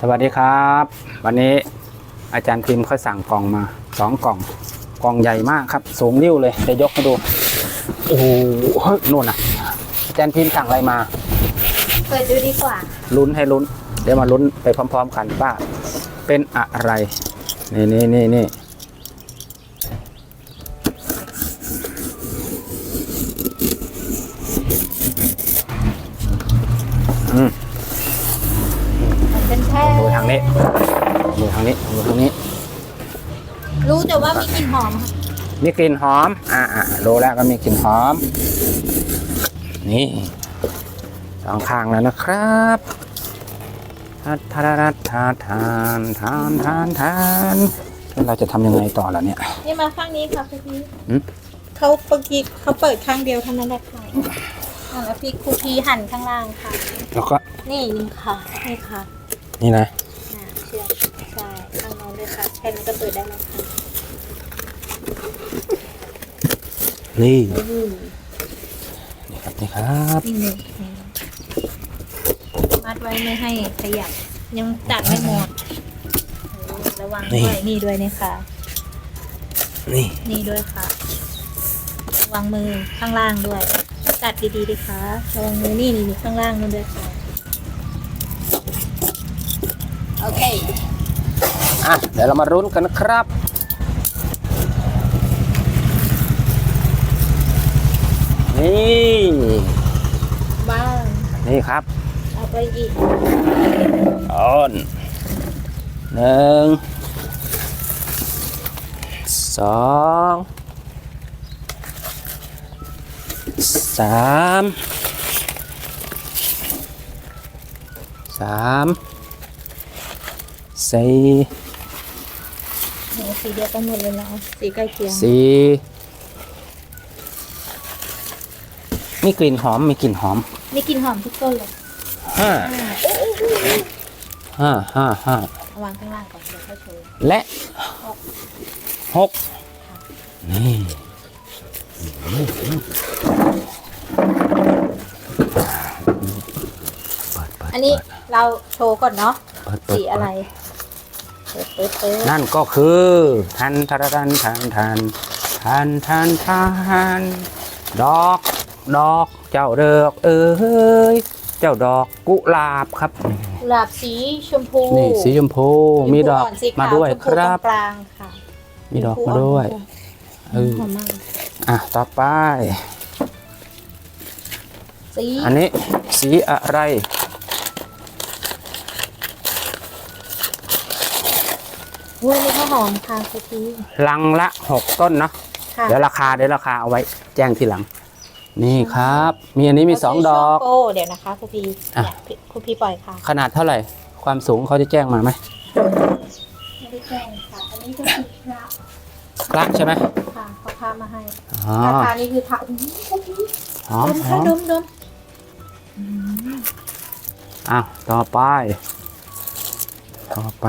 สวัสดีครับ วันนี้อาจารย์พิมพ์เขาสั่งกล่องมาสองกล่องกล่องใหญ่มากครับ สูงนิ้วเลยจะยกให้ดูโอ้โหเฮ้ยนู่นน่ะ อาจารย์พิมพ์สั่งอะไรมา เปิดดูดีกว่า ลุ้นให้ลุ้น เดี๋ยวมาลุ้นไปพร้อม ๆ กันว่าเป็นอะไร นี่นี่นี่นี่อืม มันเป็นแค่ ดูทาง นี้ดูทางนี้ดูทางนี้ รู้แต่ว่ามีกลิ่นหอมค่ะมีกลิ่นหอมอ่าอ่ารู้แล้วก็มีกลิ่นหอม นี่สองข้างแล้วนะครับทานทานทานทานทานทานทานแล้วเราจะทำยังไงต่อล่ะเนี่ย นี่มาข้างนี้ค่ะพี่หืม เขาเมื่อกี้เขาเปิดข้างเดียวเท่านั้นแหละค่ะอะแล้วพี่ครูพีหั่นข้างล่างค่ะ แล้วก็นี่นี่ค่ะนี่ค่ะ นี่นะ อ่าเชือกใช่ข้างโน้นด้วยค่ะ แค่นั้นก็เปิดได้แล้วค่ะนี่อืมนี่ครับนี่ครับนี่นี่นี่มัดไว้ไม่ให้ขยับยังจัดไม่หมดเออระวังด้วยนี่ด้วยนี่ค่ะ นี่นี่ด้วยค่ะระวังมือข้างล่างด้วยจัดดีๆดีค่ะระวังมือนี่นี่นี่ข้างล่างนั่นด้วยค่ะโอะเดี๋ยวเรามารุ้นกันนะครับ นี่บ้างนี่ครับเอาไปอีกต้นหนึ่งสองสามสามสี่ สีเดียวกันหมดเลยเนาะสีใกล้เคียงสี่มีกลิ่นหอมมีกลิ่นหอมมีกลิ่นหอมทุกต้นเลยห้าอ่าห้าห้าห้าเอาวางข้างล่างก่อนเดี๋ยวค่อยโชว์และหกนี่เปิดเปิดอันนี้เราโชว์ก่อนเนาะเปิดเปิดสีอะไร นั่นก็คือทันทรทันทันทันทันทันทันดอกดอกเจ้าเดอกเอ้ยเจ้าดอกกุหลาบครับกุหลาบสีชมพูนี่สีชมพูมีดอกมาด้วยครับกลางค่ะมีดอกมาด้วยเอออะต่อไปอันนี้สีอะไร อุ้ยนี่ข้าวหอมค่ะคุณพี่ลังละหกต้นเนาะค่ะเดี๋ยวราคาเดี๋ยวราคาเอาไว้แจ้งทีหลัง นี่ครับ มีอันนี้มีสองดอก โอ้เดี๋ยวนะคะคุณพี่อะ เนี่ยคุณพี่ปล่อยค่ะขนาดเท่าไหร่ ความสูงเขาจะแจ้งมาไหมไม่ได้แจ้งค่ะอันนี้ก็คือพระกล้าใช่ไหมค่ะเขาพามาให้อ๋อราคานี่คือพระอุ้ยคุณพี่หอมดมหค่ะอมดมดมอ้าวต่อไป ต่อไป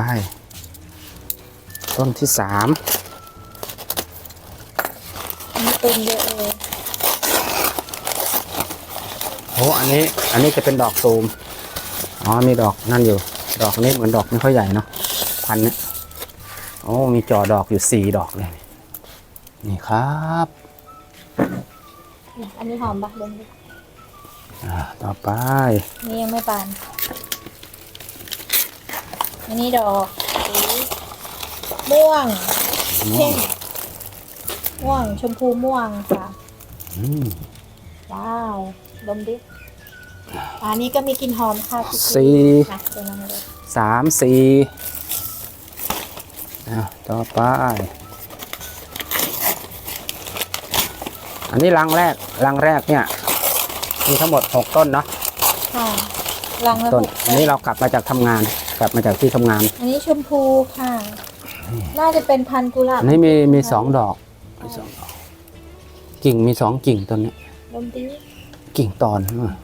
ต้นที่สามอันนี้เต็มเยอะเลยโอ้อันนี้อันนี้จะเป็นดอกตูมอ๋อมีดอกนั่นอยู่ ดอกนี้เหมือนดอกไม่ค่อยใหญ่เนาะพันเนี้ยโอ้มีจอดอกอยู่สี่ดอกเลยนี่ครับ อันนี้หอมปะดมดิอ่าต่อไป นี่ยังไม่ปาน อันนี้ดอกสี ม่วงเข้มม่วงชมพูม่วงค่ะอืมว้าวดมดิอันนี้ก็มีกลิ่นหอมค่ะคุณพี่สี่ ค่ะเดี๋ยวลองดูสามสี่อะต่อไป อันนี้รังแรกรังแรกเนี่ย มีทั้งหมดหกต้นเนาะค่ะลังละต้นหกอันนี้เรากลับมาจากทำงาน กลับมาจากที่ทำงาน อันนี้ชมพูค่ะ น่าจะเป็นพันธุ์กุหลาบอันนี้มีมีสองดอกมีสองดอก กิ่งมีสองกิ่งต้นเนี้ยดมดิกิ่งตอนอะ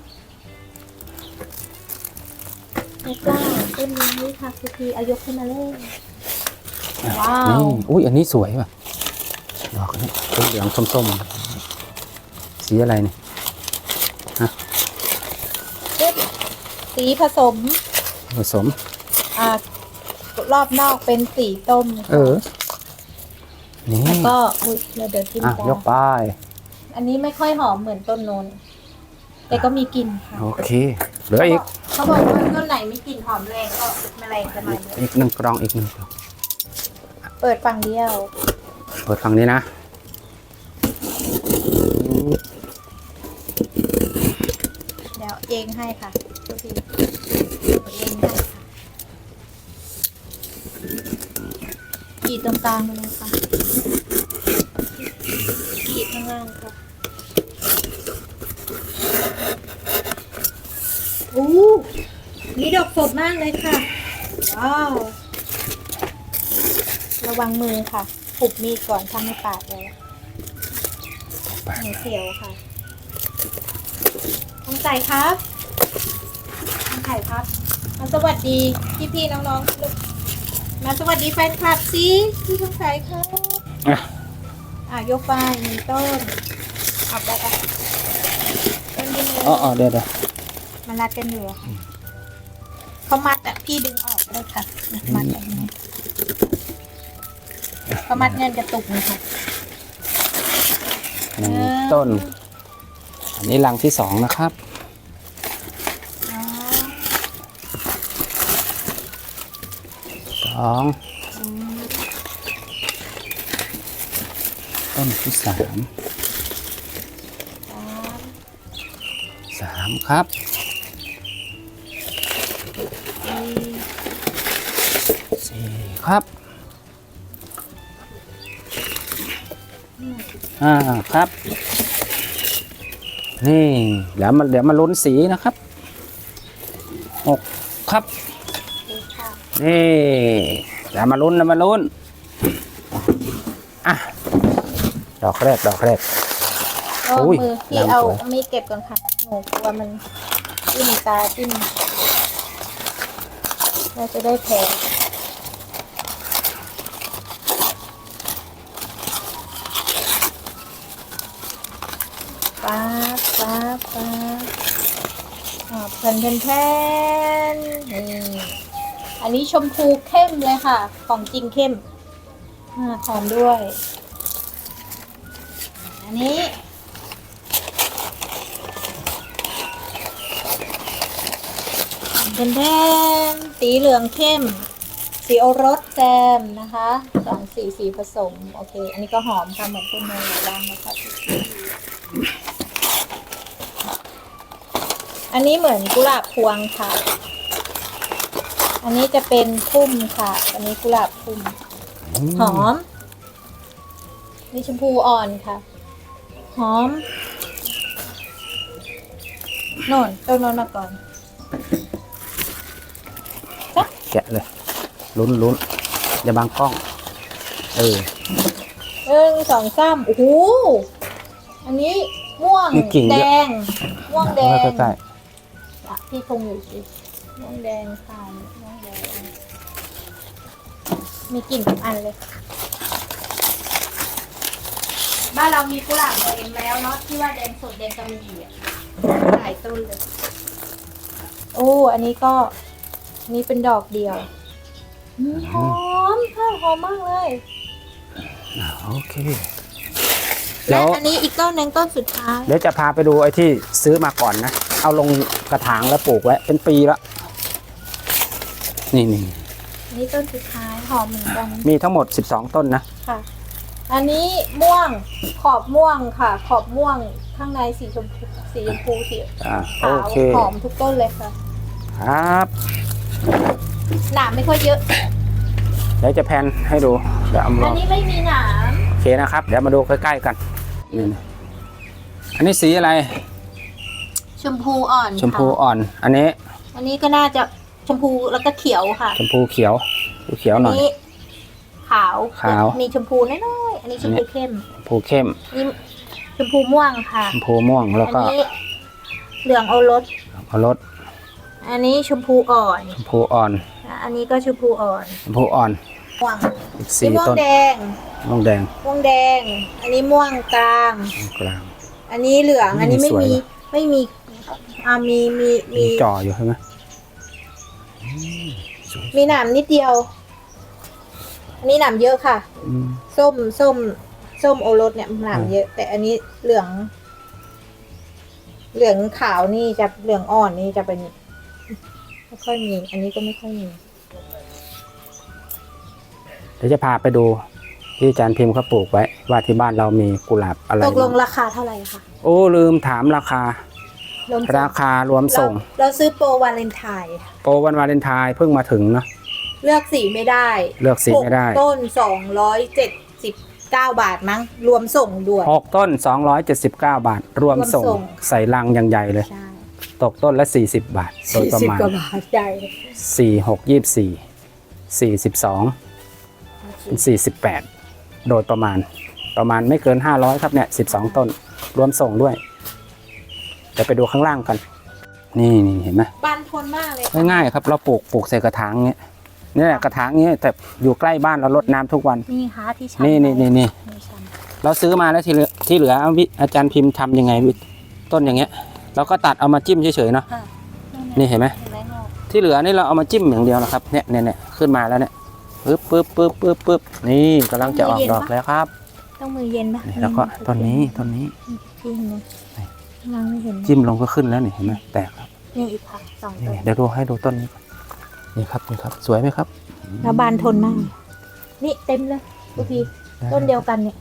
ไม่กล้าต้นนี้ค่ะคุณพี่เอายกขึ้นมาเลยว้าว นี่อุ้ยอันนี้สวยว่ะ ดอกอันนี้ต้นเหลืองส้มๆ สีอะไรเนี่ยเด็ดสีผสม ผสม อ่า รอบนอกเป็นสีต้มเออ นี่ แล้วก็อุ๊ยเดี๋ยวเดี๋ยวทิ้งอะตายกไป อันนี้ไม่ค่อยหอมเหมือนต้นโนนแต่ก็มีกลิ่นค่ะโอเค เหลืออีก เขาบอกว่าต้นไหนไม่กลิ่นหอมแรงก็แมลงจะมาเยอะอีกหนึ่งกล่องอีกหนึ่งกล่องเปิดฝั่งเดียว เปิดฝั่งนี้นะ เดี๋ยวเองให้ค่ะดูสิเดี๋ยวเองให้ ค่ะกรีดตรงกลางไปเลยค่ะกรีดข้างล่างค่ะอู้นี่ดอกสดมากเลยค่ะ ว้าว ระวังมือค่ะผูกมีดก่อนทำให้ปาดเลยหนูเสียวค่ะต้องใส่ครับต้องใส่ครับมาสวัสดีพี่พี่ๆน้องๆลูก มาสวัสดีแฟนคลับสิพี่ต้องใส่ครับอะอะยกไปหนึ่งต้นเอาไปอะต้นที่หนึ่งอ๋ออ๋อเดี๋ยวเดี๋ยวมันรัดกันอยู่อะค่ะเขามัดอะพี่ดึงออกเลยค่ะมัดแบบนี้เขามัดเงินกระตุกเลยค่ะ หนึ่งต้น อันนี้รังที่สองนะครับ อ๋อ ส องต้นที่สามสามครับสี่ครับห้าครับ นี่เดี๋ยวมาเดี๋ยวมาลุ้นสีนะครับหกครับ นี่เดี๋ยวมาลุ้นนะมาลุ้นอะดอกแรกดอกแรกก็อุ้ยมือพี่น้ำเอาสวยมีดเก็บก่อนค่ะหนูกลัวมันจิ้มตาจิ้มเราจะได้แผลป๊าบป๊าบป๊าบอ่าแผ่นแผ่นแผ่นนี่ อันนี้ชมพูเข้มเลยค่ะ ของจริงเข้มอหอมด้วย อันนี้เป็นแทนสีเหลืองเข้ม สีโอรสแซมนะคะสองสีสีผสม โอเค อันนี้ก็หอมค่ะเหมือนต้นเนยลางนะคะอันนี้เหมือนกุหลาบพวงค่ะ อันนี้จะเป็นพุ่มค่ะ อันนี้กุหลาบพุ่ม หอม นี่ชมพูอ่อนค่ะ หอมโน่นต้นโนนมาก่อนแกะเลย ลุ้นลุ้นอย่าบังกล้อง เออหนึ่งสองสามโอ้โห อันนี้ม่วงมีกิ่งแดเยอะงม่วงแดง ใกล้อะพี่คงอยู่สิม่วงแดงค่ะม่วงแดง มีกลิ่นทุกอันเลย บ้านเรามีกุหลาบแดงแล้วเนาะที่ว่าแดงสดแดงกำมะหยี่อะหลายต้นเลย โอ้ อันนี้ก็อันนี้เป็นดอกเดียวอืมหอมค่ะหอมมากเลยๆอ่าโอเค และเดี๋ยวอันนี้อีกต้นหนึ่งต้นสุดท้าย เดี๋ยวจะพาไปดูไอ้ที่ซื้อมาก่อนนะ เอาลงกระถางแล้วปลูกไว้เป็นปีแล้วนี่นี่อั นนี้ต้นสุดท้ายหอมเหมือนกันมีทั้งหมด 12 ต้นนะ ค่ะ อันนี้ม่วงขอบม่วงค่ะ ขอบม่วงข้างในสีชมพูสีชมพูสีอ่าขาวโอเคหอมทุกต้นเลยค่ะครับหนามไม่ค่อยเยอะ เดี๋ยวจะแพนให้ดูเดี๋ยวเอามาลอัอนงนี้ไม่มีหนามโอเคนะครับ เดี๋ยวมาดูใกล้ๆกันนี่นะอันนี้สีอะไรชมพูอ่อนชมพูค่ะอ่อน อันนี้ อันนี้ก็น่าจะ ชมพูแล้วก็เขียวค่ะชมพูเขียวเขียวหน่อย นี้ขาวขาว มีชมพูน้อยๆอันนี้ชมพูเข้มชมพูเข้มนี่ชมพูม่วงค่ะชมพูม่วงแล้วอันก็นี้เหลืองโอรสเอารสอันนี้ชมพูอ่อน ชมพูอ่อนอันนี้ก็ชมพูอ่อนชมพูอ่อนม่วงอีกนี่สี่ม่วงต้นแดงม่วงแดงม่วงแดง อันนี้ม่วงกลางม่วงกลาง อันนี้เหลืองอืมอันนี้ไม่สวยมีว่ะไม่มี อ่ามี มี มีมีจ่ออยู่ใช่ไหม มีหนามนิดเดียว อันนี้หนามเยอะค่ะ อืมส้มส้ม ส้มโอรสเนี่ยหนามเยอะ แต่อันนี้เหลือง เหลืองขาวนี่จะเหลืองอ่อนนี่จะเป็นไม่ค่อยมี อันนี้ก็ไม่ค่อยมี เดี๋ยวจะพาไปดูที่อาจารย์พิมพ์เขาปลูกไว้ ว่าที่บ้านเรามีกุหลาบอะไรตกลงบ้างราคาเท่าไหร่คะโอ้ลืมถามราคา รวมราคารวมส่ง เราเราซื้อโปรวาเลนไทน์โปรวันวาเลนไทน์เพิ่งมาถึงเนาะเลือกสีไม่ได้เลือกสีไม่ได้หกต้นสองร้อยเจ็ดสิบเก้าบาทมั้ง รวมส่งด้วย หกต้น 279 บาท รวมส่งรวมส่ง ใส่ลังอย่างใหญ่เลย ใช่ตกต้นละ 40 บาท โดยสี่ประสิบมาณ กว่าบาทใหญ่4 6 24 42เป็น48 โดยประมาณ ประมาณไม่เกิน 500 ครับเนี่ย 12 ต้น รวมส่งด้วยเดี๋ยวไปดูข้างล่างกัน นี่นี่เห็นไหมบานทนมากเลยค่ะง่ายๆครับ เราปลูกปลูกใส่กระถางเงี้ยเนี่ยกระถางเงี้ยแต่อยู่ใกล้บ้านเรารดน้ำทุกวัน นี่ค่ะที่ชันนี่นี่นี่นี่นี่ชันเราซื้อมาแล้วที่เหลือที่เหลือวิอาจารย์พิมพ์ทำยังไงวิต้นอย่างเงี้ย เราก็ตัดเอามาจิ้มเฉยๆเนาะค่ะนี่เห็นไหมเห็นไหมงอกที่เหลือนี่เราเอามาจิ้มอย่างเดียวนะครับเนี่ยเนี่ยเนี่ยขึ้นมาแล้วเนี่ยปึ๊บปึ๊บปึ๊บปึ๊บปึ๊บนี่กำลังจะออกดอกแล้วครับ ต้องมือเย็นปะนี่แล้วก็ต้นนี้ต้นนี้พี่เห็นไห มกำลังไม่เห็นจิ้มลงก็ขึ้นแล้วนี่เห็นไหมแตกครับนี่อีกค่ะสองต้นี่นเดี๋ยวดูให้ดูต้นนี้ก่อนนี่ครับนี่ครับ สวยไหมครับแล้วบานทนมาก นี่เต็มเลยทุกทีต้นเดียวกันเนี่ย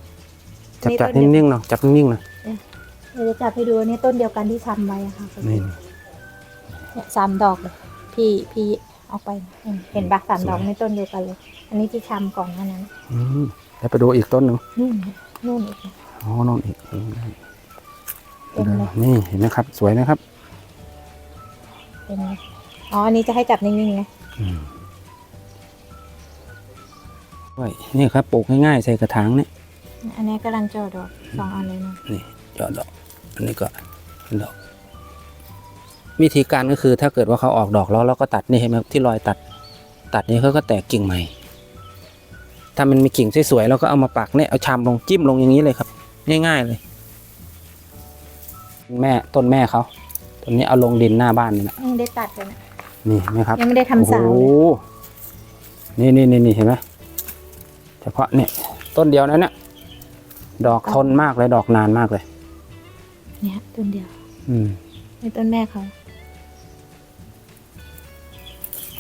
จับนี่จับต้นเดียวนิ่งๆหน่อยจับนิ่งๆหน่อยเดี๋ยวจะจับให้ดูอันนี่ต้นเดียวกันที่ทำไว้อะค่ะนี่เนี่ยสามดอกเลยพี่พี่เอาไปอืมเห็นปะสามดอกในต้นเดียวกันเลย อันนี้ที่ทำก่อนหน้านั้นอืมแล้วไปดูอีกต้นหนึ่งนู่นนู่นอีกนะอ๋อโน่นอีกอืม เต็มเลยนี่เห็นไหมครับ สวยไหมครับเต็มเลยอ๋ออันนี้จะให้จับนิ่งๆไงอืมด้วยนี่ครับปลูกง่ายๆใส่กระถางเนี่ยอันนี้กำลังจอดอกสองอันเลยนะนี่ยอดดอก อันนี้ก็ดอก วิธีการก็คือถ้าเกิดว่าเขาออกดอกแล้วเราก็ตัดนี่เห็นไหมที่รอยตัด ตัดนี่เขาก็แตกกิ่งใหม่ ถ้ามันมีกิ่งสวยๆเราก็เอามาปักเนี่ยเอาชามลงจิ้มลงอย่างนี้เลยครับ ง่ายๆเลย แม่ต้นแม่เขาต้นนี้เอาลงดินหน้าบ้านนี่แหละยังไม่ได้ตัดเลยนะนี่เห็นไหมครับยังไม่ได้ทำเสาโอ้เลยโหนี่นี่นี่นี่เห็นไหมเฉพาะเนี่ยต้นเดียวนั้นเนี่ยดอกทนมากเลยดอกนานมากเลย เนี่ยต้นเดียวอืม ในต้นแม่เขา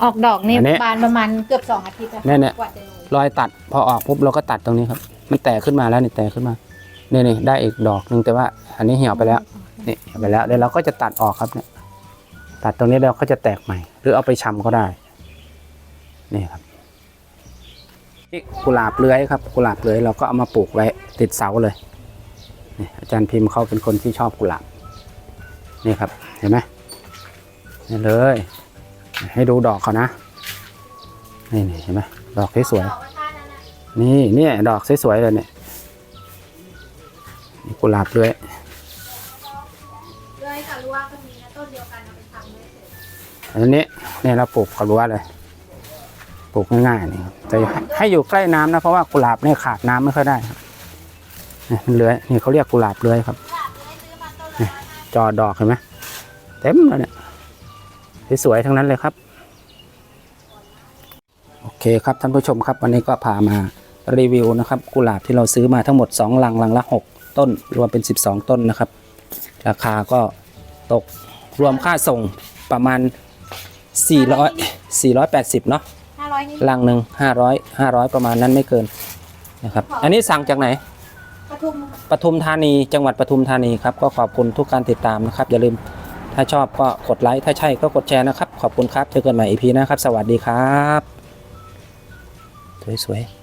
ออกดอกนี่อันนี้บานประมาณเกือบสองอาทิตย์อะเนี่ยเนี่ย กว่าจะโรยรอยตัดพอออกปุ๊บเราก็ตัดตรงนี้ครับ มันแตกขึ้นมาแล้วนี่แตกขึ้นมา นี่นี่ได้อีกดอกหนึ่งแต่ว่า อันนี้เหี่ยวไปแล้วนี่เหี่ ยวไปแล้วเดี๋ยวเราก็จะตัดออกครับเนี่ยตัดตรงนี้แล้วก็จะแตกใหม่ หรือเอาไปชำก็ได้นี่ครับนี่กุหลาบเลื้อยครับกุหลาบเลื้อยเราก็เอามาปลูกไว้ติดเสาเลยนี่อาจารย์พิมพ์เขาเป็นคนที่ชอบกุหลาบนี่ครับเห็นไหมนี่เลย ให้ดูดอกเขานะนี่นี่เห็นไหมดอกสวยๆนี่เนี่ยดอกสวยๆเลยเนี่ยกุหลาบเลื้อย อันนี้เนี่ยเราปลูกกระรั้วเลยปลูกง่ายๆนี่ครับแต่ให้ให้อยู่ใกล้น้ำนะเพราะว่ากุหลาบเนี่ยขาดน้ำไม่ค่อยได้ครับนี่มันเลื้อยนี่เขาเรียกกุหลาบเลื้อยครับนละห้าจอดอกเห็นไหมเต็มเลยเนี่ยสวยๆทั้งนั้นเลยครับ โอเคครับท่านผู้ชมครับวันนี้ก็พามารีวิวนะครับ กุหลาบที่เราซื้อมาทั้งหมด 2 ลังลังละ 6 ต้น รวมเป็น 12 ต้นนะครับ ราคาก็ตกรวมค่าส่งประมาณ 400 480 เนาะห้าร้อยนี่ลังหนึ่ง500 500 ประมาณนั้นไม่เกินนะครับ อันนี้สั่งจากไหนปทุมปทุมธานี จังหวัดปทุมธานีครับ ก็ขอบคุณทุกการติดตามนะครับ อย่าลืมถ้าชอบก็กดไลค์ ถ้าใช่ก็กดแชร์นะครับ ขอบคุณครับ เจอกันใหม่อีพีหนะครับ สวัสดีครับ สวยๆ